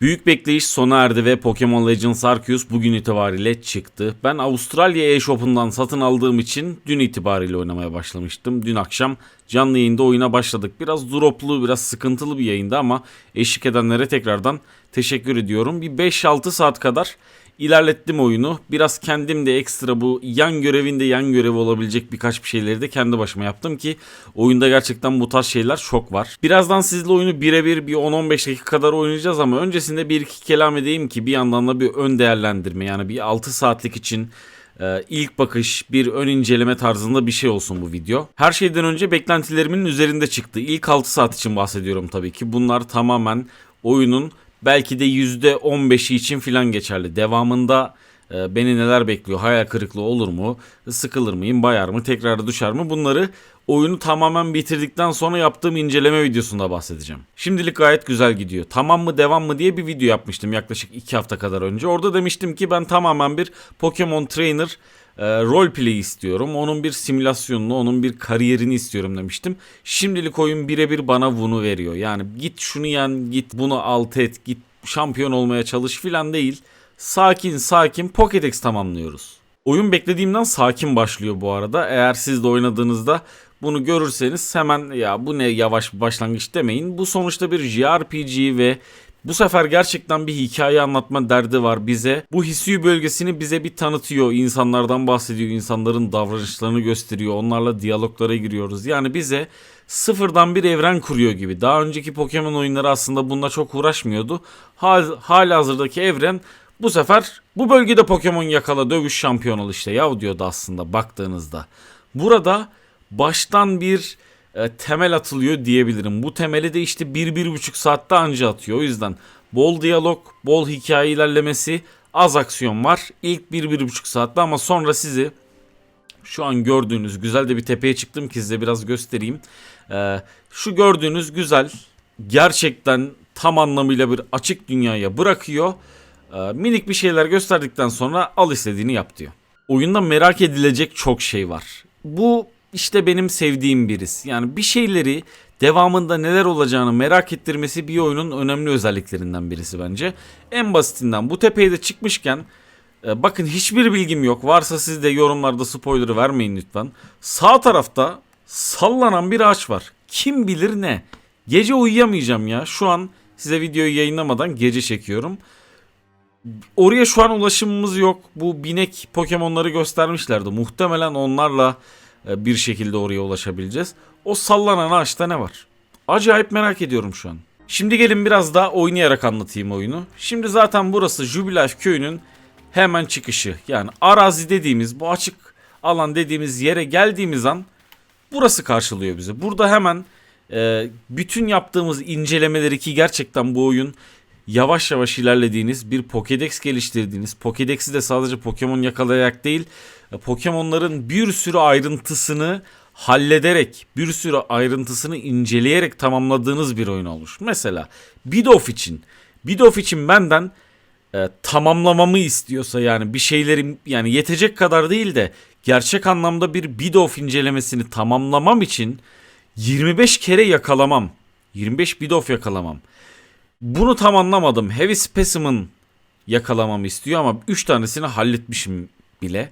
Büyük bekleyiş sona erdi ve Pokemon Legends Arceus bugün itibariyle çıktı. Ben Avustralya e-shop'undan satın aldığım için dün itibariyle oynamaya başlamıştım. Dün akşam canlı yayında oyuna başladık. Biraz droplu, biraz sıkıntılı bir yayında ama eşlik edenlere tekrardan teşekkür ediyorum. Bir 5-6 saat kadar ilerlettim oyunu. Biraz kendim de ekstra bu yan görevinde yan görevi olabilecek birkaç bir şeyleri de kendi başıma yaptım ki oyunda gerçekten bu tarz şeyler çok var. Birazdan sizle oyunu birebir bir 10-15 dakika kadar oynayacağız ama öncesinde bir iki kelam edeyim ki bir yandan da bir ön değerlendirme yani bir 6 saatlik için ee, ilk bakış bir ön inceleme tarzında bir şey olsun bu video. Her şeyden önce beklentilerimin üzerinde çıktı. İlk 6 saat için bahsediyorum tabii ki. Bunlar tamamen oyunun belki de %15'i için filan geçerli. Devamında e, beni neler bekliyor? Hayal kırıklığı olur mu? Sıkılır mıyım? Bayar mı? Tekrar düşer mi? Bunları oyunu tamamen bitirdikten sonra yaptığım inceleme videosunda bahsedeceğim. Şimdilik gayet güzel gidiyor. Tamam mı devam mı diye bir video yapmıştım yaklaşık 2 hafta kadar önce. Orada demiştim ki ben tamamen bir Pokemon Trainer e, roleplay istiyorum. Onun bir simülasyonunu, onun bir kariyerini istiyorum demiştim. Şimdilik oyun birebir bana bunu veriyor. Yani git şunu yen, git bunu alt et, git şampiyon olmaya çalış filan değil. Sakin sakin Pokédex tamamlıyoruz. Oyun beklediğimden sakin başlıyor bu arada. Eğer siz de oynadığınızda bunu görürseniz hemen ya bu ne yavaş bir başlangıç demeyin. Bu sonuçta bir JRPG ve bu sefer gerçekten bir hikaye anlatma derdi var bize. Bu Hisui bölgesini bize bir tanıtıyor. İnsanlardan bahsediyor. insanların davranışlarını gösteriyor. Onlarla diyaloglara giriyoruz. Yani bize sıfırdan bir evren kuruyor gibi. Daha önceki Pokemon oyunları aslında bununla çok uğraşmıyordu. Hal, hala hazırdaki evren bu sefer bu bölgede Pokemon yakala dövüş şampiyon ol işte ya diyordu aslında baktığınızda. Burada baştan bir e, temel atılıyor diyebilirim. Bu temeli de işte 1-1,5 saatte anca atıyor. O yüzden bol diyalog, bol hikaye ilerlemesi, az aksiyon var. İlk 1-1,5 saatte ama sonra sizi şu an gördüğünüz güzel de bir tepeye çıktım ki size biraz göstereyim. Ee, şu gördüğünüz güzel gerçekten tam anlamıyla bir açık dünyaya bırakıyor. Ee, minik bir şeyler gösterdikten sonra al istediğini yap diyor. Oyunda merak edilecek çok şey var. Bu işte benim sevdiğim birisi. Yani bir şeyleri devamında neler olacağını merak ettirmesi bir oyunun önemli özelliklerinden birisi bence. En basitinden bu tepeye de çıkmışken e, bakın hiçbir bilgim yok. Varsa siz de yorumlarda spoiler'ı vermeyin lütfen. Sağ tarafta sallanan bir ağaç var. Kim bilir ne? Gece uyuyamayacağım ya. Şu an size videoyu yayınlamadan gece çekiyorum. Oraya şu an ulaşımımız yok. Bu binek Pokemon'ları göstermişlerdi. Muhtemelen onlarla bir şekilde oraya ulaşabileceğiz. O sallanan ağaçta ne var? Acayip merak ediyorum şu an. Şimdi gelin biraz daha oynayarak anlatayım oyunu. Şimdi zaten burası Jubilife köyünün hemen çıkışı. Yani arazi dediğimiz bu açık alan dediğimiz yere geldiğimiz an burası karşılıyor bizi. Burada hemen e, bütün yaptığımız incelemeleri ki gerçekten bu oyun yavaş yavaş ilerlediğiniz bir Pokédex geliştirdiğiniz Pokédex'i de sadece Pokemon yakalayarak değil e, Pokemon'ların bir sürü ayrıntısını hallederek bir sürü ayrıntısını inceleyerek tamamladığınız bir oyun olmuş. Mesela Bidoof için Bidoof için benden e, tamamlamamı istiyorsa yani bir şeylerim yani yetecek kadar değil de gerçek anlamda bir Bidoof incelemesini tamamlamam için 25 kere yakalamam. 25 Bidoof yakalamam. Bunu tam anlamadım. Heavy Specimen yakalamamı istiyor ama 3 tanesini halletmişim bile.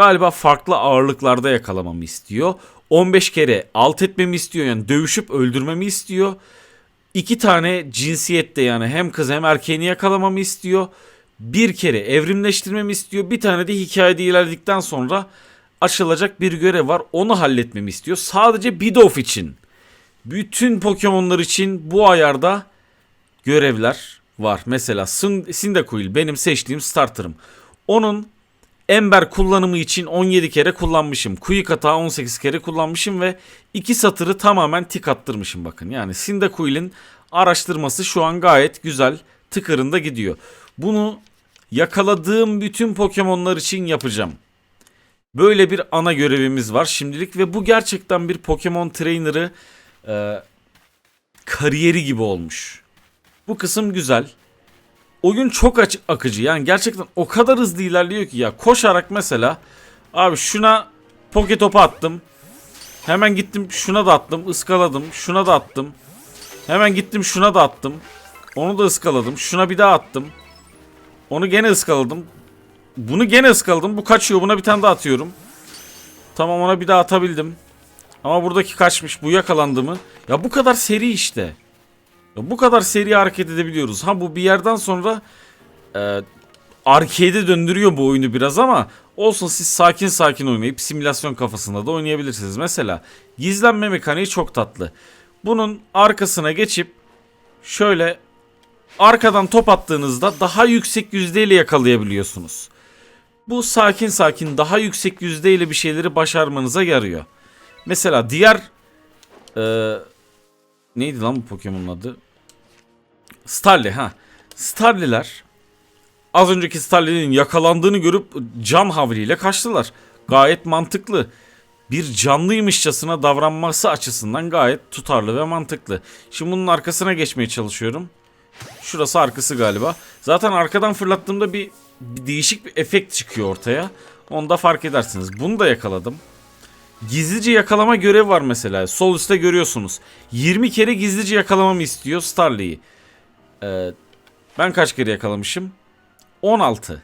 Galiba farklı ağırlıklarda yakalamamı istiyor. 15 kere alt etmemi istiyor yani dövüşüp öldürmemi istiyor. İki tane cinsiyette yani hem kız hem erkeğini yakalamamı istiyor. Bir kere evrimleştirmemi istiyor. Bir tane de hikayede ilerledikten sonra açılacak bir görev var. Onu halletmemi istiyor. Sadece Bidoof için. Bütün Pokemon'lar için bu ayarda görevler var. Mesela Cyndaquil benim seçtiğim starterım. Onun Ember kullanımı için 17 kere kullanmışım. Quick hata 18 kere kullanmışım ve iki satırı tamamen tik attırmışım bakın. Yani Cyndaquil'in araştırması şu an gayet güzel tıkırında gidiyor. Bunu yakaladığım bütün Pokemon'lar için yapacağım. Böyle bir ana görevimiz var şimdilik ve bu gerçekten bir Pokemon Trainer'ı e, kariyeri gibi olmuş. Bu kısım güzel. Oyun çok açık akıcı. Yani gerçekten o kadar hızlı ilerliyor ki ya. Koşarak mesela abi şuna poke topu attım. Hemen gittim şuna da attım. ıskaladım. Şuna da attım. Hemen gittim şuna da attım. Onu da ıskaladım. Şuna bir daha attım. Onu gene ıskaladım. Bunu gene ıskaladım. Bu kaçıyor. Buna bir tane daha atıyorum. Tamam ona bir daha atabildim. Ama buradaki kaçmış. Bu yakalandı mı? Ya bu kadar seri işte. Bu kadar seri hareket edebiliyoruz. Ha bu bir yerden sonra e, arcade'e döndürüyor bu oyunu biraz ama olsun siz sakin sakin oynayıp simülasyon kafasında da oynayabilirsiniz. Mesela gizlenme mekaniği çok tatlı. Bunun arkasına geçip şöyle arkadan top attığınızda daha yüksek yüzdeyle yakalayabiliyorsunuz. Bu sakin sakin daha yüksek yüzdeyle bir şeyleri başarmanıza yarıyor. Mesela diğer e, neydi lan bu Pokemon'un adı? Starly ha. Starly'ler az önceki Starly'nin yakalandığını görüp can havliyle kaçtılar. Gayet mantıklı. Bir canlıymışçasına davranması açısından gayet tutarlı ve mantıklı. Şimdi bunun arkasına geçmeye çalışıyorum. Şurası arkası galiba. Zaten arkadan fırlattığımda bir, bir değişik bir efekt çıkıyor ortaya. Onu da fark edersiniz. Bunu da yakaladım. Gizlice yakalama görevi var mesela. Sol üstte görüyorsunuz. 20 kere gizlice yakalamamı istiyor Starly'yi. Ee, ben kaç kere yakalamışım? 16.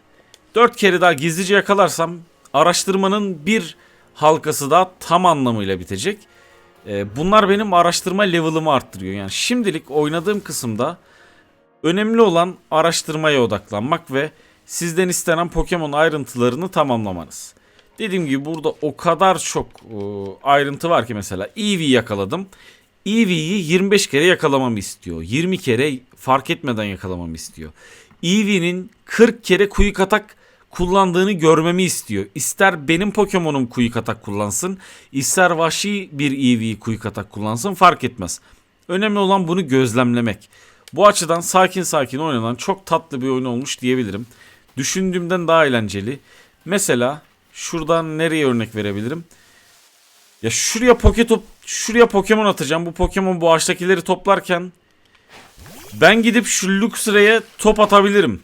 4 kere daha gizlice yakalarsam araştırmanın bir halkası da tam anlamıyla bitecek. Ee, bunlar benim araştırma level'ımı arttırıyor. Yani şimdilik oynadığım kısımda önemli olan araştırmaya odaklanmak ve sizden istenen Pokemon ayrıntılarını tamamlamanız. Dediğim gibi burada o kadar çok e, ayrıntı var ki mesela Eevee yakaladım. Eevee'yi 25 kere yakalamamı istiyor. 20 kere fark etmeden yakalamamı istiyor. Eevee'nin 40 kere quick atak kullandığını görmemi istiyor. İster benim Pokemon'um quick atak kullansın, ister vahşi bir Eevee quick atak kullansın fark etmez. Önemli olan bunu gözlemlemek. Bu açıdan sakin sakin oynanan çok tatlı bir oyun olmuş diyebilirim. Düşündüğümden daha eğlenceli. Mesela şuradan nereye örnek verebilirim? Ya şuraya Poketop, şuraya Pokemon atacağım. Bu Pokemon bu ağaçtakileri toplarken ben gidip şu Luxray'e top atabilirim.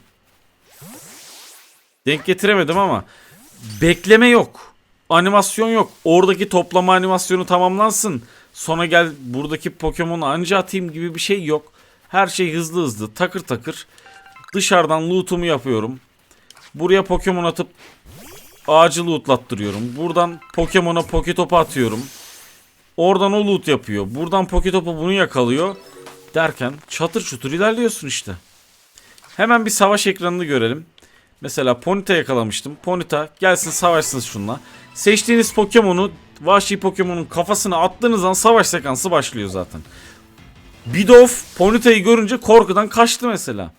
Denk getiremedim ama bekleme yok. Animasyon yok. Oradaki toplama animasyonu tamamlansın. Sonra gel buradaki Pokemon'u anca atayım gibi bir şey yok. Her şey hızlı hızlı takır takır. Dışarıdan loot'umu yapıyorum. Buraya Pokemon atıp ağacı lootlattırıyorum. Buradan Pokemon'a Poketop'a atıyorum. Oradan o loot yapıyor. Buradan Poketop'a bunu yakalıyor. Derken çatır çutur ilerliyorsun işte. Hemen bir savaş ekranını görelim. Mesela Ponyta yakalamıştım. Ponyta gelsin savaşsın şunla. Seçtiğiniz Pokemon'u vahşi Pokemon'un kafasına attığınız an savaş sekansı başlıyor zaten. Bidoof Ponyta'yı görünce korkudan kaçtı mesela.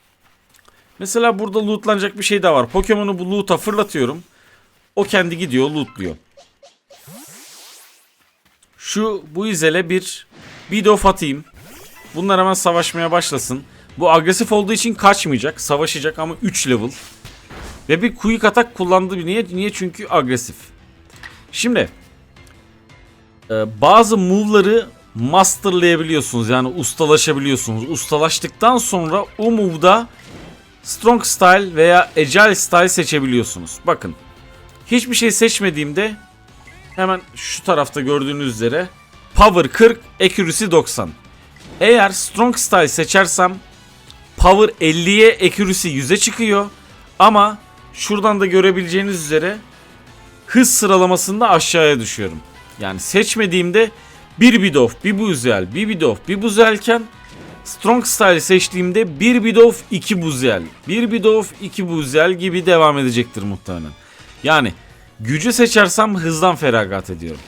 Mesela burada lootlanacak bir şey de var. Pokemon'u bu loot'a fırlatıyorum. O kendi gidiyor lootluyor. Şu bu izele bir Bidoof atayım. Bunlar hemen savaşmaya başlasın. Bu agresif olduğu için kaçmayacak. Savaşacak ama 3 level. Ve bir quick atak kullandı. Niye? Niye? Çünkü agresif. Şimdi e, bazı move'ları masterlayabiliyorsunuz. Yani ustalaşabiliyorsunuz. Ustalaştıktan sonra o move'da strong style veya agile style seçebiliyorsunuz. Bakın. Hiçbir şey seçmediğimde hemen şu tarafta gördüğünüz üzere power 40, accuracy 90. Eğer strong style seçersem power 50'ye accuracy 100'e çıkıyor. Ama şuradan da görebileceğiniz üzere hız sıralamasında aşağıya düşüyorum. Yani seçmediğimde bir Bidoof, bir Buzel, bir Bidoof, bir Buzelken Strong Style seçtiğimde bir Bidoof, iki Buzel, bir Bidoof, iki Buzel gibi devam edecektir muhtemelen. Yani gücü seçersem hızdan feragat ediyorum.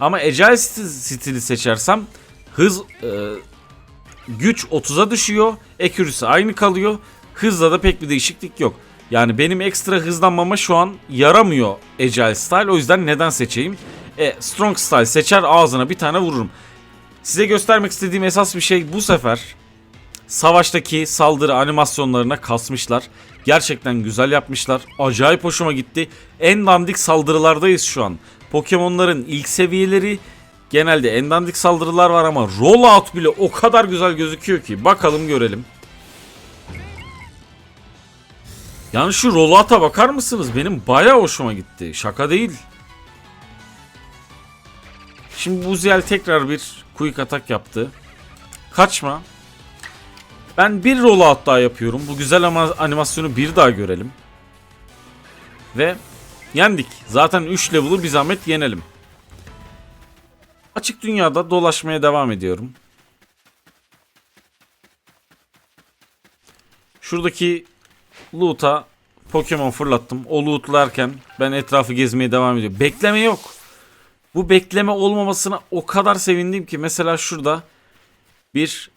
Ama Agile stili seçersem hız e, güç 30'a düşüyor, accuracy aynı kalıyor. Hızla da pek bir değişiklik yok. Yani benim ekstra hızlanmama şu an yaramıyor Agile Style. O yüzden neden seçeyim? E, Strong Style seçer ağzına bir tane vururum. Size göstermek istediğim esas bir şey bu sefer savaştaki saldırı animasyonlarına kasmışlar. Gerçekten güzel yapmışlar. Acayip hoşuma gitti. En dandik saldırılardayız şu an. Pokemon'ların ilk seviyeleri genelde en dandik saldırılar var ama rollout bile o kadar güzel gözüküyor ki. Bakalım görelim. Yani şu rollout'a bakar mısınız? Benim bayağı hoşuma gitti. Şaka değil. Şimdi Buziel tekrar bir quick atak yaptı. Kaçma. Ben bir rollout daha yapıyorum. Bu güzel ama animasyonu bir daha görelim. Ve yendik. Zaten 3 level'ı bir zahmet yenelim. Açık dünyada dolaşmaya devam ediyorum. Şuradaki loot'a Pokemon fırlattım. O lootlarken ben etrafı gezmeye devam ediyorum. Bekleme yok. Bu bekleme olmamasına o kadar sevindim ki mesela şurada bir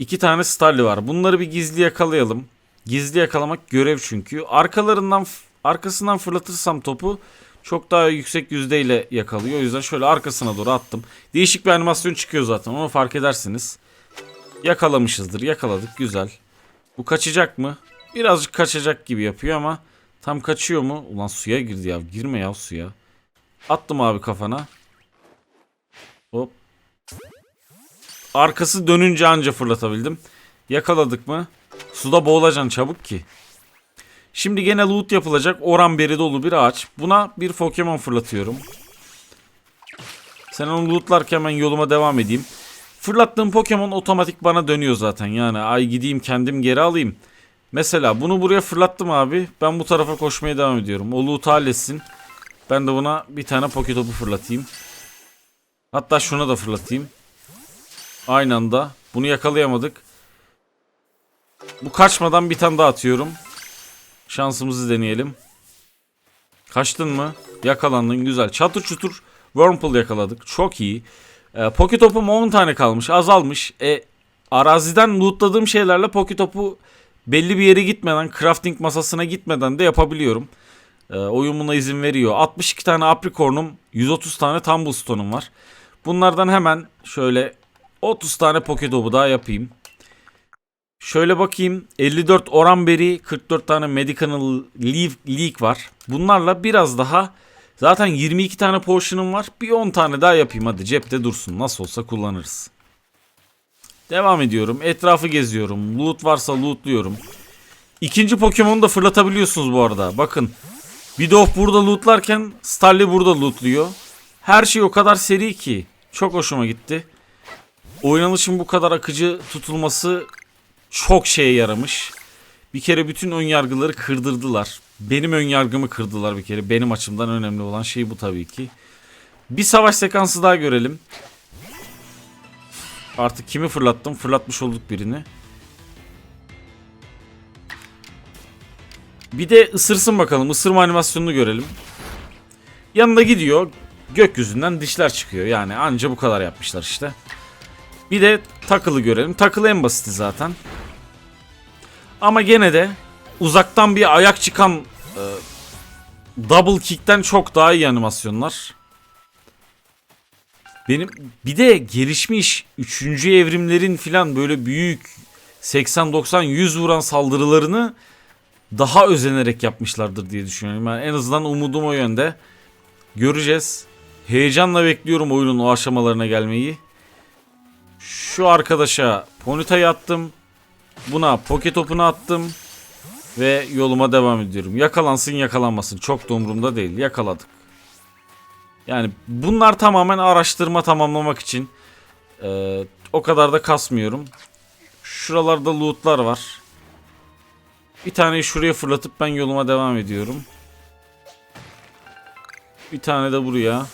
iki tane Starly var. Bunları bir gizli yakalayalım. Gizli yakalamak görev çünkü. Arkalarından arkasından fırlatırsam topu çok daha yüksek yüzdeyle yakalıyor. O yüzden şöyle arkasına doğru attım. Değişik bir animasyon çıkıyor zaten. Onu fark edersiniz. Yakalamışızdır. Yakaladık. Güzel. Bu kaçacak mı? Birazcık kaçacak gibi yapıyor ama tam kaçıyor mu? Ulan suya girdi ya. Girme ya suya. Attım abi kafana. Arkası dönünce anca fırlatabildim. Yakaladık mı? Suda boğulacaksın çabuk ki. Şimdi gene loot yapılacak oran beri dolu bir ağaç. Buna bir Pokemon fırlatıyorum. Sen onu lootlarken ben yoluma devam edeyim. Fırlattığım Pokemon otomatik bana dönüyor zaten. Yani ay gideyim kendim geri alayım. Mesela bunu buraya fırlattım abi. Ben bu tarafa koşmaya devam ediyorum. O loot halletsin. Ben de buna bir tane Poketopu fırlatayım. Hatta şuna da fırlatayım. Aynı anda. Bunu yakalayamadık. Bu kaçmadan bir tane daha atıyorum. Şansımızı deneyelim. Kaçtın mı? Yakalandın güzel. Çatır çutur Wurmple yakaladık. Çok iyi. Ee, Poketop'um 10 tane kalmış. Azalmış. E, araziden lootladığım şeylerle Poketop'u belli bir yere gitmeden, crafting masasına gitmeden de yapabiliyorum. Ee, oyun buna izin veriyor. 62 tane Apricorn'um, 130 tane Tumblestone'um var. Bunlardan hemen şöyle 30 tane Poketop'u daha yapayım. Şöyle bakayım 54 Oranberry 44 tane Medicinal Leaf Leak var. Bunlarla biraz daha zaten 22 tane Potion'um var. Bir 10 tane daha yapayım hadi cepte dursun. Nasıl olsa kullanırız. Devam ediyorum. Etrafı geziyorum. Loot varsa lootluyorum. İkinci Pokemon'u da fırlatabiliyorsunuz bu arada. Bakın. Bidoof burada lootlarken Starly burada lootluyor. Her şey o kadar seri ki. Çok hoşuma gitti. Oynanışın bu kadar akıcı tutulması çok şeye yaramış. Bir kere bütün ön yargıları kırdırdılar. Benim ön yargımı kırdılar bir kere. Benim açımdan önemli olan şey bu tabii ki. Bir savaş sekansı daha görelim. Artık kimi fırlattım? Fırlatmış olduk birini. Bir de ısırsın bakalım. Isırma animasyonunu görelim. Yanında gidiyor. Gökyüzünden dişler çıkıyor. Yani anca bu kadar yapmışlar işte. Bir de takılı görelim. Takılı en basiti zaten. Ama gene de uzaktan bir ayak çıkan e, double kick'ten çok daha iyi animasyonlar. Benim bir de gelişmiş 3. evrimlerin filan böyle büyük 80 90 100 vuran saldırılarını daha özenerek yapmışlardır diye düşünüyorum. Yani en azından umudum o yönde. Göreceğiz. Heyecanla bekliyorum oyunun o aşamalarına gelmeyi. Şu arkadaşa Ponyta'yı attım. Buna Poketop'unu attım. Ve yoluma devam ediyorum. Yakalansın yakalanmasın. Çok da umurumda değil. Yakaladık. Yani bunlar tamamen araştırma tamamlamak için. Ee, o kadar da kasmıyorum. Şuralarda lootlar var. Bir taneyi şuraya fırlatıp ben yoluma devam ediyorum. Bir tane de buraya.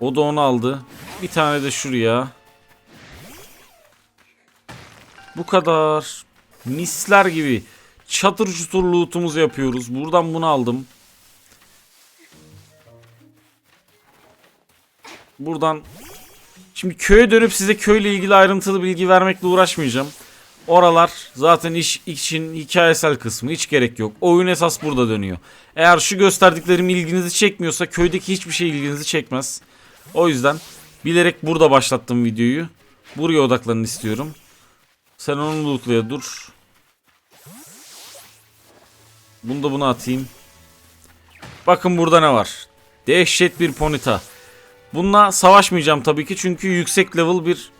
O da onu aldı. Bir tane de şuraya. Bu kadar. Misler gibi. Çatır çutur loot'umuzu yapıyoruz. Buradan bunu aldım. Buradan Şimdi köye dönüp size köyle ilgili ayrıntılı bilgi vermekle uğraşmayacağım. Oralar zaten iş için hikayesel kısmı hiç gerek yok. Oyun esas burada dönüyor. Eğer şu gösterdiklerim ilginizi çekmiyorsa köydeki hiçbir şey ilginizi çekmez. O yüzden bilerek burada başlattım videoyu. Buraya odaklanın istiyorum. Sen onu lootluya dur. Bunu da buna atayım. Bakın burada ne var. Dehşet bir Ponita. Bununla savaşmayacağım tabii ki çünkü yüksek level bir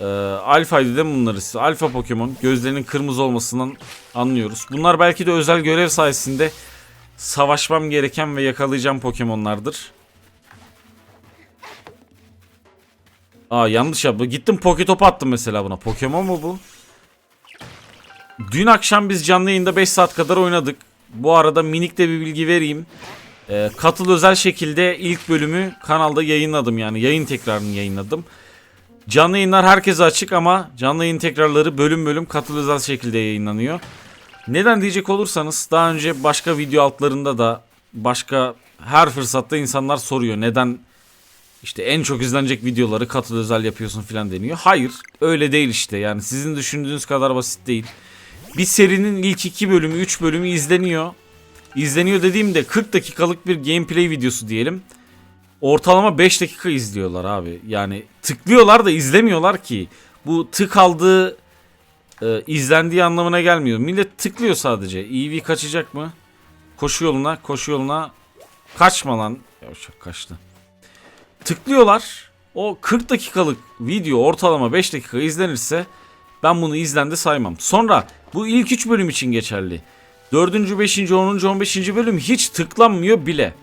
e, alfaydı değil mi bunlar? Alfa Pokemon. Gözlerinin kırmızı olmasından anlıyoruz. Bunlar belki de özel görev sayesinde savaşmam gereken ve yakalayacağım Pokemon'lardır. Aa yanlış yaptım. Gittim Poketop attım mesela buna. Pokemon mu bu? Dün akşam biz canlı yayında 5 saat kadar oynadık. Bu arada minik de bir bilgi vereyim. Ee, katıl özel şekilde ilk bölümü kanalda yayınladım yani yayın tekrarını yayınladım. Canlı yayınlar herkese açık ama canlı yayın tekrarları bölüm bölüm katıl özel şekilde yayınlanıyor. Neden diyecek olursanız daha önce başka video altlarında da başka her fırsatta insanlar soruyor neden işte en çok izlenecek videoları katıl özel yapıyorsun filan deniyor. Hayır öyle değil işte yani sizin düşündüğünüz kadar basit değil. Bir serinin ilk iki bölümü 3 bölümü izleniyor. İzleniyor dediğimde 40 dakikalık bir gameplay videosu diyelim. Ortalama 5 dakika izliyorlar abi. Yani tıklıyorlar da izlemiyorlar ki. Bu tık aldığı e, izlendiği anlamına gelmiyor. Millet tıklıyor sadece. EV kaçacak mı? Koşu yoluna, koşu yoluna. Kaçma lan. Yavşak kaçtı. Tıklıyorlar. O 40 dakikalık video ortalama 5 dakika izlenirse ben bunu izlendi saymam. Sonra bu ilk 3 bölüm için geçerli. 4. 5. 10. 15. bölüm hiç tıklanmıyor bile.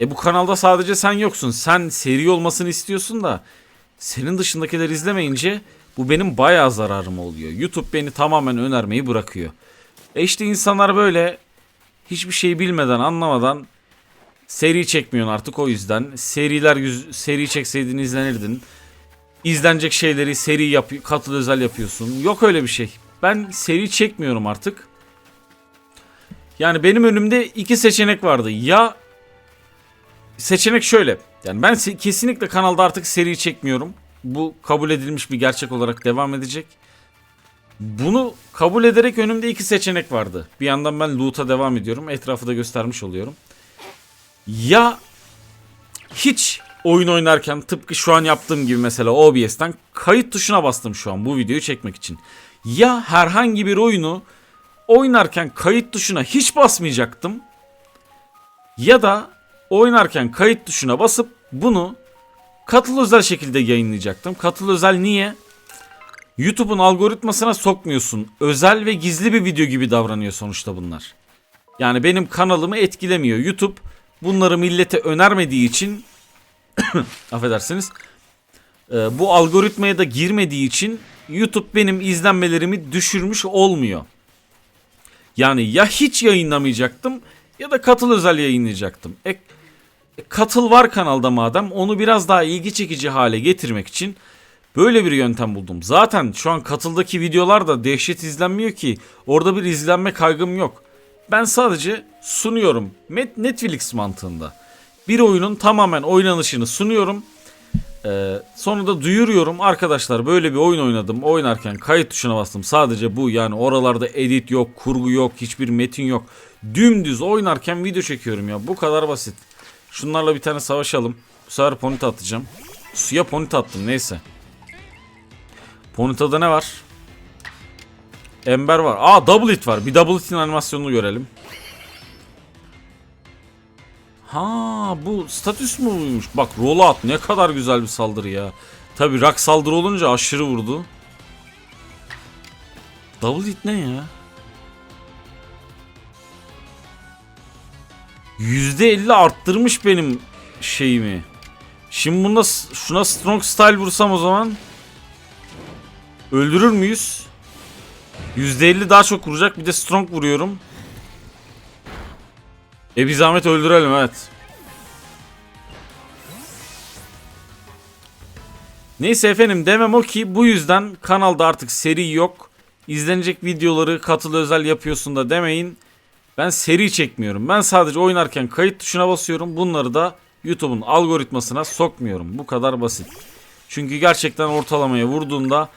E bu kanalda sadece sen yoksun. Sen seri olmasını istiyorsun da senin dışındakiler izlemeyince bu benim bayağı zararım oluyor. YouTube beni tamamen önermeyi bırakıyor. E işte insanlar böyle hiçbir şey bilmeden anlamadan seri çekmiyorsun artık o yüzden. Seriler yüz, seri çekseydin izlenirdin. İzlenecek şeyleri seri yap katıl özel yapıyorsun. Yok öyle bir şey. Ben seri çekmiyorum artık. Yani benim önümde iki seçenek vardı. Ya seçenek şöyle. Yani ben kesinlikle kanalda artık seri çekmiyorum. Bu kabul edilmiş bir gerçek olarak devam edecek. Bunu kabul ederek önümde iki seçenek vardı. Bir yandan ben loot'a devam ediyorum. Etrafı da göstermiş oluyorum. Ya hiç oyun oynarken tıpkı şu an yaptığım gibi mesela OBS'ten kayıt tuşuna bastım şu an bu videoyu çekmek için. Ya herhangi bir oyunu oynarken kayıt tuşuna hiç basmayacaktım. Ya da oynarken kayıt tuşuna basıp bunu katıl özel şekilde yayınlayacaktım. Katıl özel niye? YouTube'un algoritmasına sokmuyorsun. Özel ve gizli bir video gibi davranıyor sonuçta bunlar. Yani benim kanalımı etkilemiyor. YouTube bunları millete önermediği için affedersiniz e, bu algoritmaya da girmediği için YouTube benim izlenmelerimi düşürmüş olmuyor. Yani ya hiç yayınlamayacaktım ya da katıl özel yayınlayacaktım. E, e, katıl var kanalda madem onu biraz daha ilgi çekici hale getirmek için böyle bir yöntem buldum. Zaten şu an katıldaki videolar da dehşet izlenmiyor ki orada bir izlenme kaygım yok. Ben sadece sunuyorum. Netflix mantığında. Bir oyunun tamamen oynanışını sunuyorum. Ee, sonra da duyuruyorum. Arkadaşlar böyle bir oyun oynadım. Oynarken kayıt tuşuna bastım. Sadece bu yani oralarda edit yok kurgu yok hiçbir metin yok. Dümdüz oynarken video çekiyorum ya. Bu kadar basit. Şunlarla bir tane savaşalım. Bu sefer ponita atacağım. Suya ponita attım neyse. Ponita'da ne var Ember var aa double hit var bir double hit'in animasyonunu görelim Ha bu statüs mü buymuş? Bak rollout ne kadar güzel bir saldırı ya. Tabi rock saldırı olunca aşırı vurdu. Double hit ne ya? %50 arttırmış benim şeyimi. Şimdi bunda şuna strong style vursam o zaman öldürür müyüz? %50 daha çok vuracak bir de strong vuruyorum. E bir zahmet öldürelim evet. Neyse efendim demem o ki bu yüzden kanalda artık seri yok. İzlenecek videoları katıl özel yapıyorsun da demeyin. Ben seri çekmiyorum. Ben sadece oynarken kayıt tuşuna basıyorum. Bunları da YouTube'un algoritmasına sokmuyorum. Bu kadar basit. Çünkü gerçekten ortalamaya vurduğunda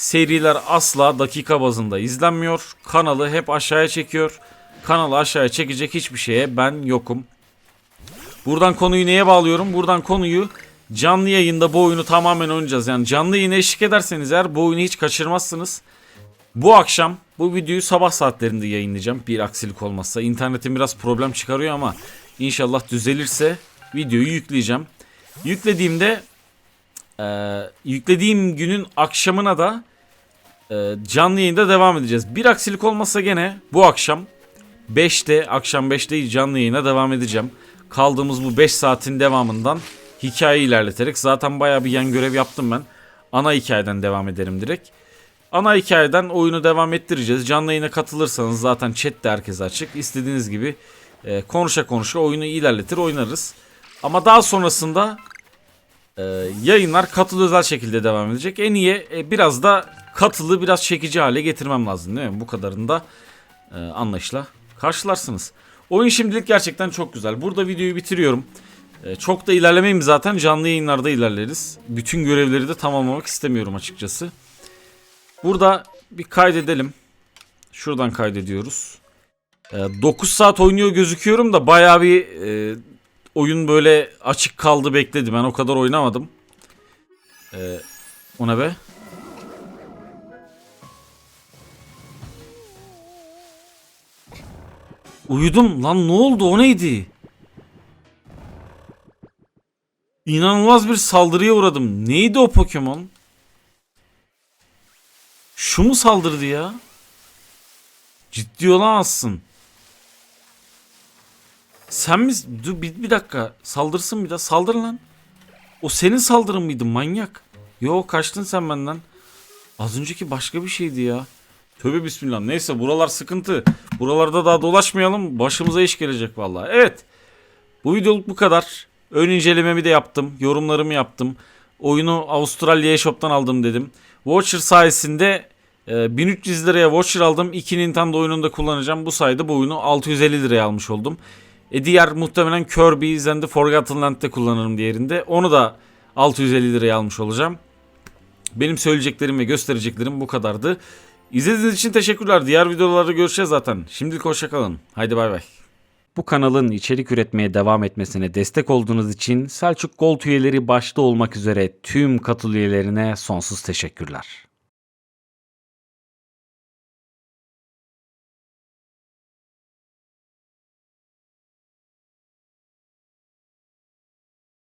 seriler asla dakika bazında izlenmiyor. Kanalı hep aşağıya çekiyor. Kanalı aşağıya çekecek hiçbir şeye ben yokum. Buradan konuyu neye bağlıyorum? Buradan konuyu canlı yayında bu oyunu tamamen oynayacağız. Yani canlı yayına eşlik ederseniz eğer bu oyunu hiç kaçırmazsınız. Bu akşam bu videoyu sabah saatlerinde yayınlayacağım. Bir aksilik olmazsa. İnternetim biraz problem çıkarıyor ama inşallah düzelirse videoyu yükleyeceğim. Yüklediğimde e, yüklediğim günün akşamına da e, canlı yayında devam edeceğiz. Bir aksilik olmazsa gene bu akşam 5'te akşam 5'te canlı yayına devam edeceğim. Kaldığımız bu 5 saatin devamından hikayeyi ilerleterek zaten bayağı bir yan görev yaptım ben. Ana hikayeden devam ederim direkt. Ana hikayeden oyunu devam ettireceğiz. Canlı yayına katılırsanız zaten chat de herkese açık. İstediğiniz gibi e, konuşa konuşa oyunu ilerletir oynarız. Ama daha sonrasında e, yayınlar katılı özel şekilde devam edecek. En iyi e, biraz da katılı biraz çekici hale getirmem lazım değil mi? Bu kadarını da e, anlayışla karşılarsınız. Oyun şimdilik gerçekten çok güzel. Burada videoyu bitiriyorum. E, çok da ilerlemeyeyim zaten canlı yayınlarda ilerleriz. Bütün görevleri de tamamlamak istemiyorum açıkçası. Burada bir kaydedelim. Şuradan kaydediyoruz. E, 9 saat oynuyor gözüküyorum da bayağı bir e, oyun böyle açık kaldı bekledi. Ben o kadar oynamadım. E, o ne be? Uyudum lan ne oldu o neydi? İnanılmaz bir saldırıya uğradım. Neydi o Pokemon? Şu mu saldırdı ya? Ciddi olamazsın. Sen mi? Dur bir, bir dakika. Saldırsın bir daha. Saldır lan. O senin saldırın mıydı manyak? Yo kaçtın sen benden. Az önceki başka bir şeydi ya. Tövbe bismillah. Neyse buralar sıkıntı. Buralarda daha dolaşmayalım. Başımıza iş gelecek vallahi. Evet. Bu videoluk bu kadar. Ön incelememi de yaptım. Yorumlarımı yaptım. Oyunu Avustralya eShop'tan aldım dedim. Watcher sayesinde e, 1300 liraya Watcher aldım. 2 Nintendo oyununu da kullanacağım. Bu sayede bu oyunu 650 liraya almış oldum. E diğer muhtemelen Kirby and the Forgotten Land'de kullanırım diğerinde. Onu da 650 liraya almış olacağım. Benim söyleyeceklerim ve göstereceklerim bu kadardı. İzlediğiniz için teşekkürler. Diğer videolarda görüşeceğiz zaten. Şimdilik hoşçakalın. Haydi bay bay. Bu kanalın içerik üretmeye devam etmesine destek olduğunuz için Selçuk Gold üyeleri başta olmak üzere tüm katıl üyelerine sonsuz teşekkürler.